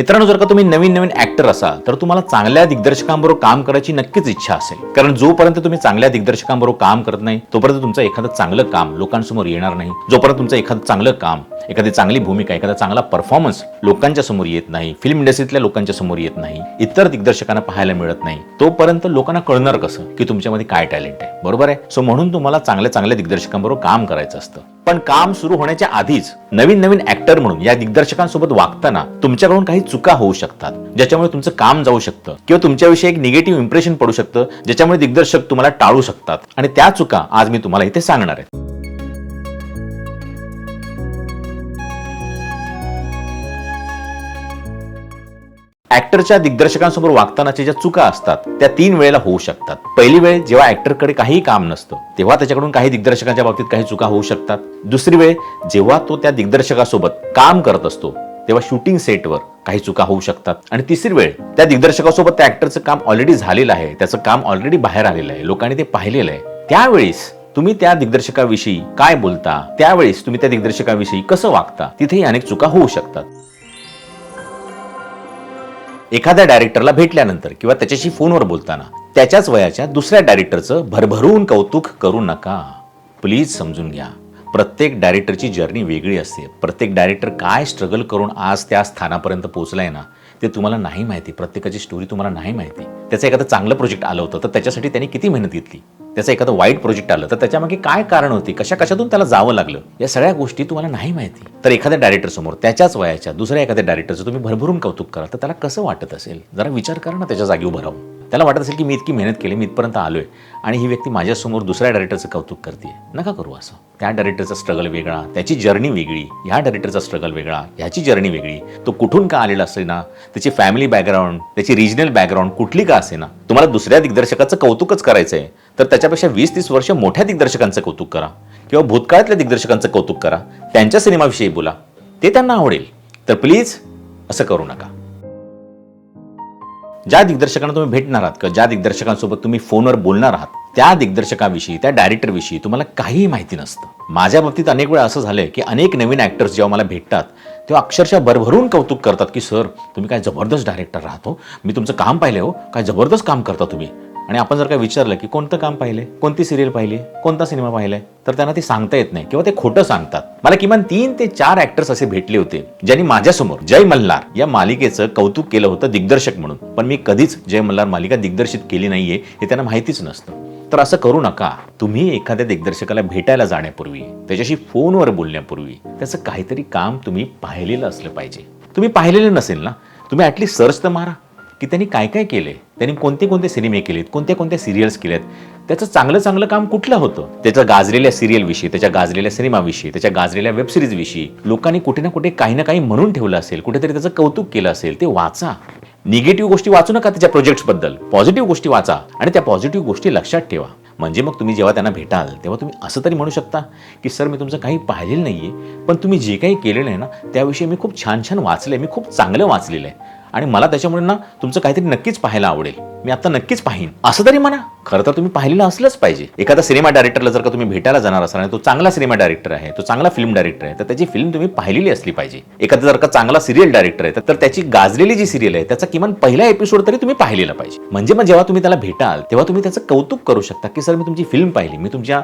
मित्रांनो जर का तुम्ही नवीन नवीन ऍक्टर असाल तर तुम्हाला चांगल्या दिग्दर्शकांबरोबर काम करायची नक्कीच इच्छा असेल. कारण जोपर्यंत तुम्ही चांगल्या दिग्दर्शकांबरोबर काम करत नाही तोपर्यंत तुमचं एखादं चांगलं काम लोकांसमोर येणार नाही. जोपर्यंत तुमचं एखादं चांगलं काम एखादी चांगली भूमिका एखादा चांगला परफॉर्मन्स लोकांच्या समोर येत नाही फिल्म इंडस्ट्रीतल्या लोकांच्या समोर येत नाही इतर दिग्दर्शकांना पाहायला मिळत नाही तोपर्यंत लोकांना कळणार कसं की तुमच्यामध्ये काय टॅलेंट आहे. बरोबर आहे? सो म्हणून तुम्हाला चांगल्या चांगल्या दिग्दर्शकांबरोबर काम करायचं असतं. पण काम सुरू होण्याच्या आधीच नवीन नवीन ऍक्टर म्हणून या दिग्दर्शकांसोबत वागताना तुमच्याकडून काही चुका होऊ शकतात ज्याच्यामुळे तुमचं काम जाऊ शकतं किंवा तुमच्याविषयी एक निगेटिव्ह इम्प्रेशन पडू शकतं ज्याच्यामुळे दिग्दर्शक तुम्हाला टाळू शकतात. आणि त्या चुका आज मी तुम्हाला इथे सांगणार आहे. ऍक्टरच्या दिग्दर्शकांसमोर वागतानाच्या ज्या चुका असतात त्या तीन वेळेला होऊ शकतात. पहिली वेळ जेव्हा ऍक्टरकडे काहीही काम नसतं तेव्हा त्याच्याकडून काही दिग्दर्शकांच्या बाबतीत काही चुका होऊ शकतात. दुसरी वेळ जेव्हा तो त्या दिग्दर्शकासोबत काम करत असतो तेव्हा शूटिंग सेटवर काही चुका होऊ शकतात. आणि तिसरी वेळ त्या दिग्दर्शकासोबत त्या ऍक्टरचं काम ऑलरेडी झालेलं आहे त्याचं काम ऑलरेडी बाहेर आलेलं आहे लोकांनी ते पाहिलेलं आहे. त्यावेळेस तुम्ही त्या दिग्दर्शकाविषयी काय बोलता? त्यावेळेस तुम्ही त्या दिग्दर्शकाविषयी कसं वागता? तिथेही अनेक चुका होऊ शकतात. एखाद्या डायरेक्टरला भेटल्यानंतर किंवा त्याच्याशी फोनवर बोलताना त्याच्याच वयाच्या दुसऱ्या डायरेक्टरचं भरभरून कौतुक करू नका. प्लीज समजून घ्या. प्रत्येक डायरेक्टरची जर्नी वेगळी असते. प्रत्येक डायरेक्टर काय स्ट्रगल करून आज त्या स्थानापर्यंत पोहोचलाय ना ते तुम्हाला नाही माहिती. प्रत्येकाची स्टोरी तुम्हाला नाही माहिती. त्याचं एखादं चांगलं प्रोजेक्ट आलं होतं तर त्याच्यासाठी त्यांनी किती मेहनत घेतली? त्याचं एखादं वाईट प्रोजेक्ट आलं तर त्याच्यामागे काय कारण होती? कशा कशातून त्याला जावं लागलं? या सगळ्या गोष्टी तुम्हाला नाही माहिती. तर एखाद्या डायरेक्टर समोर त्याच्याच वयाच्या दुसऱ्या एखाद्या डायरेक्टरचं तुम्ही भरभरून कौतुक करा तर त्याला कसं वाटत असेल? जरा विचार करा ना त्याच्या जागी उभं राहून. त्याला वाटत असेल की मी इतकी मेहनत केली मी इथपर्यंत आलोय. आणि ही व्यक्ती माझ्यासमोर दुसऱ्या डायरेक्टरचं कौतुक करते नका करू असं. त्या डायरेक्टरचा स्ट्रगल वेगळा त्याची जर्नी वेगळी ह्या डायरेक्टरचा स्ट्रगल वेगळा ह्याची जर्नी वेगळी. तो कुठून का आलेला असेल ना त्याची फॅमिली बॅकग्राऊंड त्याची रिजनल बॅकग्राऊंड कुठली का असे ना तुम्हाला दुसऱ्या दिग्दर्शकाचं कौतुकच करायचं आहे तर त्याच्यापेक्षा वीस तीस वर्ष मोठ्या दिग्दर्शकांचं कौतुक करा. किंवा भूतकाळातल्या दिग्दर्शकांचं कौतुक करा. त्यांच्या सिनेमाविषयी बोला. ते त्यांना आवडेल. तर प्लीज असं करू नका. ज्या दिग्दर्शकांना तुम्ही भेटणार आहात किंवा ज्या दिग्दर्शकांसोबत तुम्ही फोनवर बोलणार आहात त्या दिग्दर्शकाविषयी त्या डायरेक्टरविषयी तुम्हाला काहीही माहिती नसतं. माझ्या बाबतीत अनेक वेळा असं झालंय की अनेक नवीन ॲक्टर्स जेव्हा मला भेटतात तेव्हा अक्षरशः भरभरून कौतुक करतात की सर तुम्ही काय जबरदस्त डायरेक्टर राहतो हो? मी तुमचं काम पाहिलं हो. काय जबरदस्त काम करता तुम्ही? आणि आपण जर काय विचारलं की कोणतं काम पाहिले कोणती सिरियल पाहिली कोणता सिनेमा पाहिलाय? तर त्यांना ते सांगता येत नाही किंवा ते खोटं सांगतात. मला किमान तीन ते चार ऍक्टर्स असे भेटले होते ज्यांनी माझ्यासमोर जय मल्हार या मालिकेचं कौतुक केलं होतं दिग्दर्शक म्हणून. पण मी कधीच जय मल्हार मालिका दिग्दर्शित केली नाहीये हे त्यांना माहितीच नसतं. तर असं करू नका. तुम्ही एखाद्या दिग्दर्शकाला भेटायला जाण्यापूर्वी त्याच्याशी फोनवर बोलण्यापूर्वी त्याचं काहीतरी काम तुम्ही पाहिलेलं असलं पाहिजे. तुम्ही पाहिलेलं नसेल ना? तुम्ही ॲटलीस्ट सर्च तर मारा. की त्यांनी काय काय केले? त्यांनी कोणते कोणते सिनेमे केलेत? कोणत्या कोणत्या सिरियल्स केल्यात? त्याचं चांगलं चांगलं काम कुठलं होतं? त्याच्या गाजलेल्या सिरियलविषयी त्याच्या गाजलेल्या सिनेमाविषयी त्याच्या गाजलेल्या वेब लोकांनी कुठे ना कुठे काही ना काही म्हणून ठेवलं असेल कुठेतरी त्याचं कौतुक केलं असेल ते वाचा. निगेटिव्ह गोष्टी वाचू नका त्याच्या प्रोजेक्ट्सबद्दल पॉझिटिव्ह गोष्टी वाचा आणि त्या पॉझिटिव्ह गोष्टी लक्षात ठेवा. म्हणजे मग तुम्ही जेव्हा त्यांना भेटाल तेव्हा तुम्ही असं तरी म्हणू शकता की सर मी तुमचं काही पाहिलेलं नाहीये पण तुम्ही जे काही केलेलं आहे ना त्याविषयी मी खूप छान छान वाचलंय मी खूप चांगलं वाचलेलं आहे. आणि मला त्याच्यामुळे ना तुमचं काहीतरी नक्कीच पाहायला आवडेल. मी आता नक्कीच पाहीन. असं तरी म्हणा. खरं तर तुम्ही पाहिलेलं असलंच पाहिजे. एखादा सिनेमा डायरेक्टरला जर का तुम्ही भेटायला जाणार असाल आणि तो चांगला सिनेमा डायरेक्टर आहे तो चांगला फिल्म डायरेक्टर आहे तर त्याची फिल्म तुम्ही पाहिलेली असली पाहिजे. एखादा जर का चांगला सिरियल डायरेक्टर आहे तर त्याची गाजलेली जी सिरियल आहे त्याचा किमान पहिला एपिसोड तरी तुम्ही पाहिलेला पाहिजे. म्हणजे मग जेव्हा तुम्ही त्याला भेटाल तेव्हा तुम्ही त्याचं कौतुक करू शकता की सर मी तुमची फिल्म पाहिली. मी तुमच्या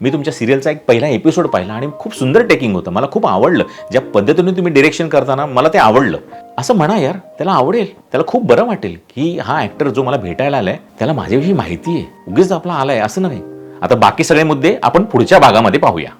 मी तुमच्या सिरियलचा एक पहिला एपिसोड पाहिला आणि खूप सुंदर टेकिंग होतं. मला खूप आवडलं. ज्या पद्धतीने तुम्ही डिरेक्शन करताना मला ते आवडलं. असं म्हणा यार त्याला आवडेल. त्याला खूप बरं वाटेल की हा ऍक्टर जो मला भेटायला आलाय त्याला माझ्याविषयी माहिती आहे. उगीच आपला आलाय असं नाही. आता बाकी सगळे मुद्दे आपण पुढच्या भागामध्ये पाहूया.